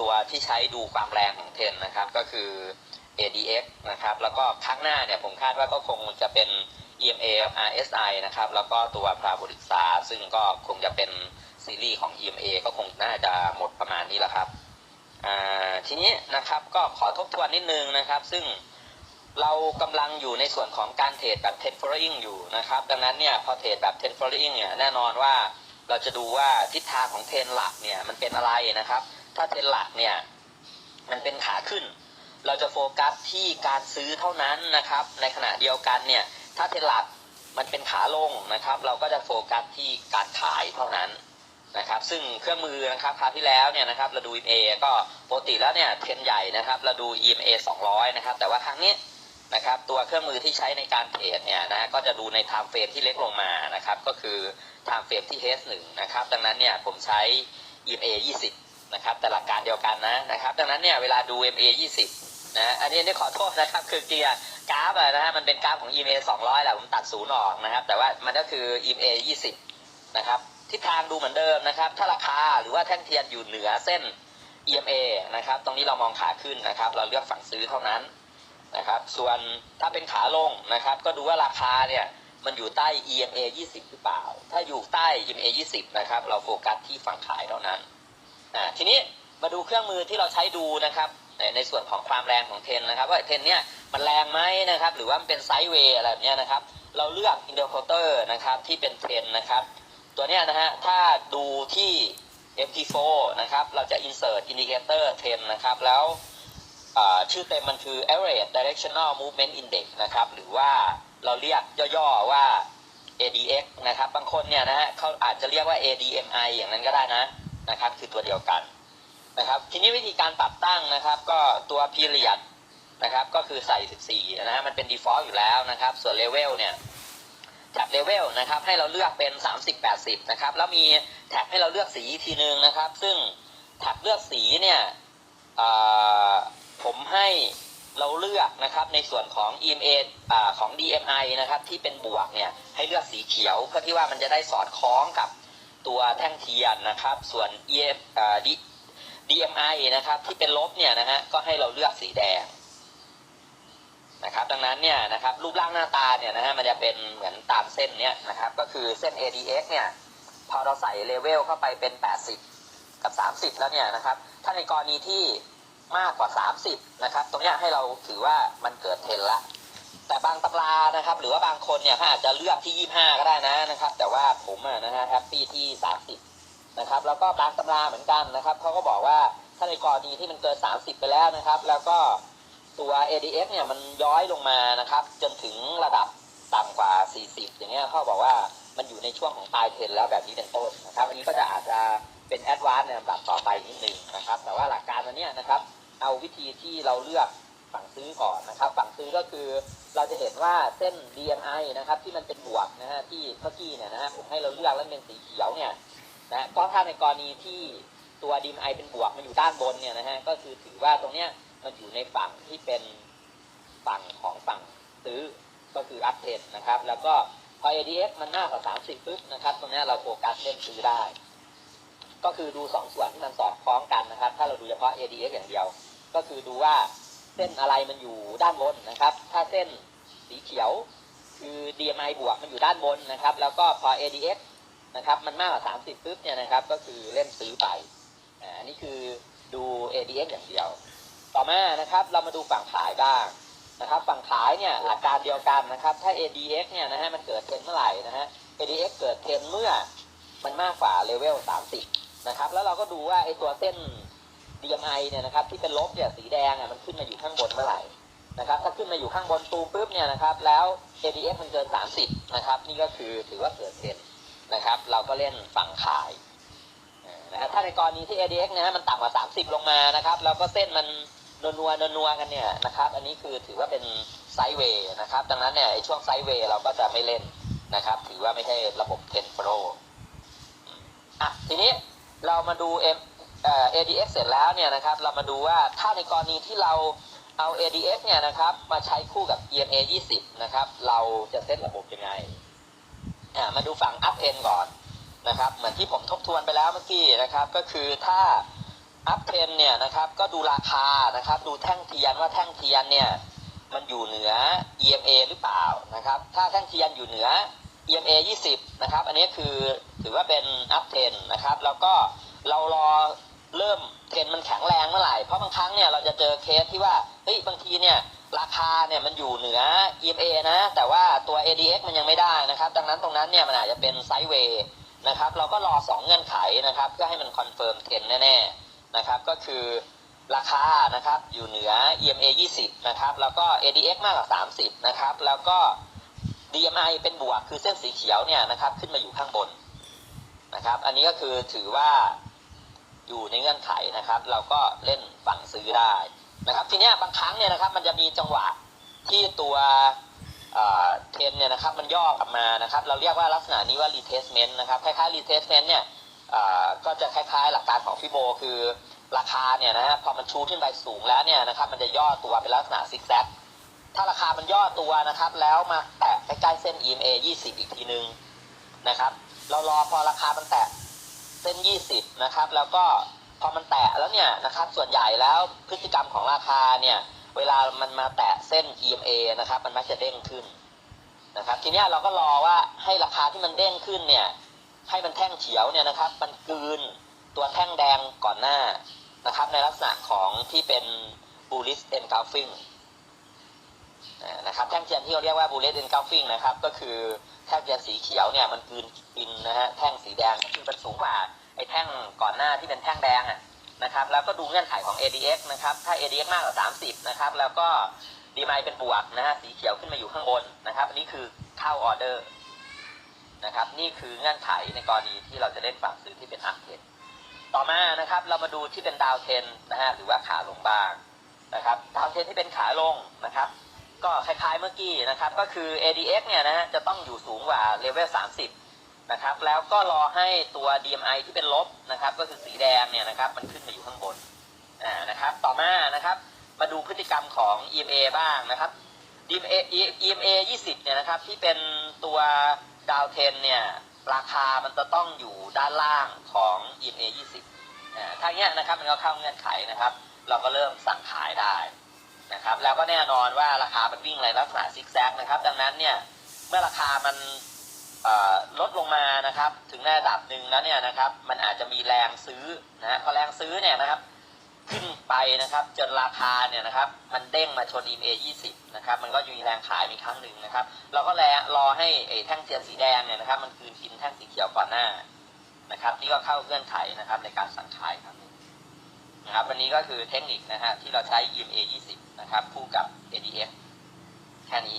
ตัวที่ใช้ดูความแรงของเทนนะครับก็คือ ADX นะครับ แล้วก็ครั้งหน้าเนี่ยผมคาดว่าก็คงจะเป็น EMA RSI นะครับ แล้วก็ตัว Parabolic STAR ซึ่งก็คงจะเป็นซีรีส์ของ EMA ก็คงน่าจะหมดประมาณนี้แหละครับทีนี้นะครับก็ขอทบทวนนิดนึงนะครับ ซึ่งเรากำลังอยู่ในส่วนของการเทรดแบบ10 following อยู่นะครับ ดังนั้นเนี่ยพอเทรดแบบ10 following เนี่ยแน่นอนว่าเราจะดูว่าทิศทางของเทรนหลักเนี่ยมันเป็นอะไรนะครับ ถ้าเทรนหลักเนี่ยมันเป็นขาขึ้น เราจะโฟกัสที่การซื้อเท่านั้นนะครับ ในขณะเดียวกันเนี่ยถ้าเทรนหลักมันเป็นขาลงนะครับ เราก็จะโฟกัสที่การขายเท่านั้นนะครับ ซึ่งเครื่องมือนะครับคราวที่แล้วเนี่ยนะครับเราดู EMA ก็ปกติแล้วเนี่ยเทรนใหญ่นะครับเราดู EMA 200 นะครับ แต่ว่าครั้งนี้นะครับตัวเครื่องมือที่ใช้ในการเทรดเนี่ยนะก็จะดูใน time frame ที่เล็กลงมานะครับ ก็คือ time frame ที่ H1 นะครับ ดังนั้นเนี่ยผมใช้ EMA 20 นะครับแต่หลักการเดียวกันนะนะครับ ดังนั้นเนี่ยเวลาดู MA 20นะอันนี้นี่ขอโทษนะครับ คือเกียร์กราฟอะนะฮะมันเป็นกราฟของ EMA 200แหละผมตัดศูนย์ออกนะครับ แต่ว่ามันก็คือ EMA 20นะครับทิศทางดูเหมือนเดิมนะครับ ถ้าราคาหรือว่าแท่งเทียนอยู่เหนือเส้น EMA นะครับ ตรงนี้เรามองขาขึ้นนะครับ เราเลือกฝั่งซื้อเท่านั้นนะครับ ส่วนถ้าเป็นขาลงนะครับ ก็ดูว่าราคาเนี่ยมันอยู่ใต้ EMA 20 หรือเปล่า ถ้าอยู่ใต้ EMA 20 นะครับ เราโฟกัสที่ฝั่งขายเท่านั้น อ่าทีนี้มาดูเครื่องมือที่เราใช้ดูนะครับ ในส่วนของความแรงของเทรนนะครับว่าเทรนเนี่ยมันแรงไหมนะครับ หรือว่ามันเป็นไซด์เวย์อะไรแบบนี้นะครับ เราเลือกอินเด c เคเตอร์นะครับที่เป็นเทรนนะครับ ตัวเนี้ยนะฮะถ้าดูที่ MT4 นะครับ เราจะ insert indicator trend นะครับ แล้วชื่อเต็มมันคือ average directional movement index นะครับ หรือว่าเราเรียกย่อๆว่า ADX นะครับ บางคนเนี่ยนะฮะเขาอาจจะเรียกว่า ADMI อย่างนั้นก็ได้นะ นะครับ คือตัวเดียวกันนะครับ ทีนี้วิธีการปรับตั้งนะครับ ก็ตัว period นะครับ ก็คือใส่ 14 นะฮะมันเป็น default อยู่แล้วนะครับ ส่วน level เนี่ยแท็บ level นะครับ ให้เราเลือกเป็น 30 80 นะครับ แล้วมีแท็บให้เราเลือกสีอีกทีนึงนะครับ ซึ่งแท็บเลือกสีเนี่ยผมให้เราเลือกนะครับในส่วนของ EMA อของ DMI นะครับ ที่เป็นบวกเนี่ยให้เลือกสีเขียวเพื่อที่ว่ามันจะได้สอดคล้องกับ ตัวแท่งเทียนนะครับ ส่วน EM อ่า D DMI นะครับที่เป็นลบเนี่ยนะฮะก็ให้เราเลือกสีแดงนะครับดังนั้นเนี่ยนะครับรูปร่างหน้าตาเนี่ยนะฮะมันจะเป็นเหมือนตามเส้นเนี้ยนะครับก็คือเส้น ADX เนี่ยพอเราใส่เลเวลเข้าไปเป็น 80 กับ 30 แล้วเนี่ยนะครับถ้าในกรณีที่มากกว่า 30 นะครับ ตรงเนี้ยให้เราถือว่ามันเกิดเทรนละ แต่บางตำรานะครับ หรือว่าบางคนเนี่ยเขาอาจจะเลือกที่ 25 ก็ได้นะนะครับ แต่ว่าผมอะนะฮะแฮปปี้ที่ 30 นะครับ แล้วก็บางตำราเหมือนกันนะครับเขาก็บอกว่าถ้าในกรณีที่มันเกิน 30 ไปแล้วนะครับ แล้วก็ตัว ADX เนี่ยมันย้อยลงมานะครับ จนถึงระดับต่ำกว่า 40 อย่างเงี้ยเขาบอกว่ามันอยู่ในช่วงของปลายเทรนแล้วแบบนี้เป็นต้นนะครับอันนี้ก็จะอาจจะเป็นแอดวานซ์ในลำดับต่อไปนิดนึงนะครับ แต่ว่าหลักการวันเนี้ยนะครับ เอาวิธีที่เราเลือก ฝั่งซื้อก่อนนะครับ ฝั่งซื้อก็คือเราจะเห็นว่าเส้น DMI นะครับที่มันเป็นบวกนะฮะที่เมื่อกี้เนี่ยนะฮะผมให้เราเลือกแล้วเป็นสีเขียวเนี่ยนะก็ถ้าในกรณีที่ตัว DMI เป็นบวกมันอยู่ด้านบนเนี่ยนะฮะก็คือถือว่าตรงเนี้ยมันอยู่ในฝั่งที่เป็นฝั่งของฝั่งซื้อก็คืออัพเทนนะครับ แล้วก็พอ ADX มันมากว่า30ปุ๊บนะครับ ตรงเนี้ยเราโฟกัสเล่นซื้อได้ ก็คือดูสองส่วนที่มันสอดคล้องกันนะครับ ถ้าเราดูเฉพาะ ADX อย่างเดียว ก็คือดูว่า เส้นอะไรมันอยู่ด้านบนนะครับ ถ้าเส้นสีเขียวคือ DMI บวกมันอยู่ด้านบนนะครับ แล้วก็พอ ADX นะครับมันมากกว่า 30ปุ๊บเนี่ยนะครับ ก็คือเล่นซื้อไปอันนี้คือดู ADX อย่างเดียว ต่อมานะครับเรามาดูฝั่งขายบ้างนะครับ ฝั่งขายเนี่ยหลักการเดียวกันนะครับ ถ้า ADX เนี่ยนะฮะมันเกิดเทรนเมื่อไหร่นะฮะ ADX เกิดเทรนเมื่อมันมากกว่าเลเวล30นะครับ แล้วเราก็ดูว่าไอ้ตัวเส้น DMI เนี่ยนะครับที่เป็นลบเนี่ยสีแดงอะมันขึ้นมาอยู่ข้างบนเมื่อไหร่นะครับถ้าขึ้นมาอยู่ข้างบนตูมปุ๊บเนี่ยนะครับแล้ว ADX มันเกิน 30 นะครับ นี่ก็คือถือว่าเกิดเทรนนะครับ เราก็เล่นฝั่งขายนะฮะถ้าในกรณีที่ ADX นะฮะมันต่ำกว่า 30 ลงมานะครับแล้วก็เส้นมันนัวนัวนัวกันเนี่ยนะครับ อันนี้คือถือว่าเป็นไซด์เวย์นะครับ ดังนั้นเนี่ยช่วงไซด์เวย์เราก็จะไม่เล่นนะครับ ถือว่าไม่ใช่ระบบเทนโปรอะทีนี้เรามาดู M เอ่อ ADX เสร็จแล้วเนี่ยนะครับเรามาดูว่าถ้าในกรณีที่เราเอา ADX เนี่ยนะครับมาใช้คู่กับ EMA 20 นะครับเราจะเซตระบบยังไงมาดูฝั่ง up end ก่อนนะครับเหมือนที่ผมทบทวนไปแล้วเมื่อกี้นะครับก็คือถ้าอัพเทนเนี่ยนะครับก็ดูราคานะครับดูแท่งเทียนว่าแท่งเทียนเนี่ยมันอยู่เหนือ EMA หรือเปล่านะครับถ้าแท่งเทียนอยู่เหนือ EMA 20 นะครับอันนี้คือถือว่าเป็นอัพเทนนะครับแล้วก็เรารอ เริ่มเทรนมันแข็งแรงเมื่อไหร่ เพราะบางครั้งเนี่ยเราจะเจอเคสที่ว่าเฮ้ยบางทีเนี่ยราคาเนี่ยมันอยู่เหนือ EMA นะ แต่ว่าตัว ADX มันยังไม่ได้นะครับ ดังนั้นตรงนั้นเนี่ยมันอาจจะเป็นไซด์เวย์นะครับ เราก็รอ 2 เงื่อนไขนะครับ เพื่อให้มันคอนเฟิร์มเทรนแน่ๆนะครับ ก็คือราคานะครับอยู่เหนือ EMA 20 นะครับ แล้วก็ ADX มากกว่า 30 นะครับ แล้วก็ DMI เป็นบวกคือเส้นสีเขียวเนี่ยนะครับ ขึ้นมาอยู่ข้างบนนะครับ อันนี้ก็คือถือว่า อยู่ในเงื่อนไขนะครับ เราก็เล่นฝั่งซื้อได้นะครับ ทีนี้บางครั้งเนี่ยนะครับ มันจะมีจังหวะที่ตัวเทรนเนี่ยนะครับมันย่อกลับมานะครับ เราเรียกว่าลักษณะนี้ว่า retestment นะครับคล้ายๆ retestment เนี่ยก็จะคล้ายๆ หลักการของฟิโบคือราคาเนี่ยนะฮะพอมันชูขึ้นไปสูงแล้วเนี่ยนะครับ มันจะย่อตัวเป็นลักษณะซิกแซกถ้าราคามันย่อตัวนะครับ แล้วมาแตะใกล้ๆเส้น EMA 20 อีกทีนึงนะครับ เรารอพอราคามันแตะ 20 นะครับ แล้วก็พอมันแตะแล้วเนี่ยนะครับส่วนใหญ่แล้วพฤติกรรมของราคาเนี่ยเวลามันมาแตะเส้น EMA นะครับ มันมักจะเด้งขึ้นนะครับทีนี้เราก็รอว่าให้ราคาที่มันเด้งขึ้นเนี่ยให้มันแท่งเขียวเนี่ยนะครับ มันกืนตัวแท่งแดงก่อนหน้านะครับ ในลักษณะของที่เป็น bullish engulfing นะครับแท่งเทียนที่เราเรียกว่า bullet engulfing นะครับ ก็คือแท่งเทียนสีเขียวเนี่ยมันกืนกินนะฮะแท่งสีแดงก็คือมันสูงกว่า ไอ้แท่งก่อนหน้าที่เป็นแท่งแดงอะนะครับ แล้วก็ดูเงื่อนไขของ ADX นะครับ ถ้า ADX มากกว่า 30 นะครับ แล้วก็ DMI เป็นบวกนะฮะ สีเขียวขึ้นมาอยู่ข้างบนนะครับ อันนี้คือเข้าออเดอร์นะครับ นี่คือเงื่อนไขในกรณีที่เราจะเล่นฝั่งซื้อที่เป็นอัพเทนต่อมานะครับ เรามาดูที่เป็นดาวเทนนะฮะ หรือว่าขาลงบ้างนะครับ ดาวเทนที่เป็นขาลงนะครับ ก็คล้ายๆเมื่อกี้นะครับ ก็คือ ADX เนี่ยนะฮะ จะต้องอยู่สูงกว่าเลเวล 30 นะครับ แล้วก็รอให้ตัว DMI ที่เป็นลบนะครับ ก็คือสีแดงเนี่ยนะครับ มันขึ้นมาอยู่ข้างบนอ่านะครับ ต่อมานะครับ มาดูพฤติกรรมของ EMA บ้างนะครับ DMA EMA 20 เนี่ยนะครับ ที่เป็นตัวดาวเทนเนี่ย ราคามันจะต้องอยู่ด้านล่างของ EMA 20อ่าถ้าเงี้ยนะครับ มันก็เข้าเงื่อนไขนะครับ เราก็เริ่มสั่งขายได้นะครับ แล้วก็แน่นอนว่าราคามันวิ่งในลักษณะซิกแซกนะครับ ดังนั้นเนี่ย เมื่อราคามัน ลดลงมานะครับ ถึงในระดับหนึ่งแล้วเนี่ยนะครับ มันอาจจะมีแรงซื้อนะพอแรงซื้อเนี่ยนะครับ ขึ้นไปนะครับ จนราคาเนี่ยนะครับ มันเด้งมาชน EMA 20 นะครับ มันก็จะมีแรงขายมีครั้งหนึ่งนะครับ เราก็แลรอให้ไอ้แท่งเทียนสีแดงเนี่ยนะครับ มันคืนกินแท่งสีเขียวก่อนหน้านะครับ นี่ก็เข้าเงื่อนไขนะครับ ในการสั่งขายครั้งหนึ่งนะครับวันนี้ก็คือเทคนิคนะฮะที่เราใช้ EMA 20 นะครับ คู่กับ ADF แค่นี้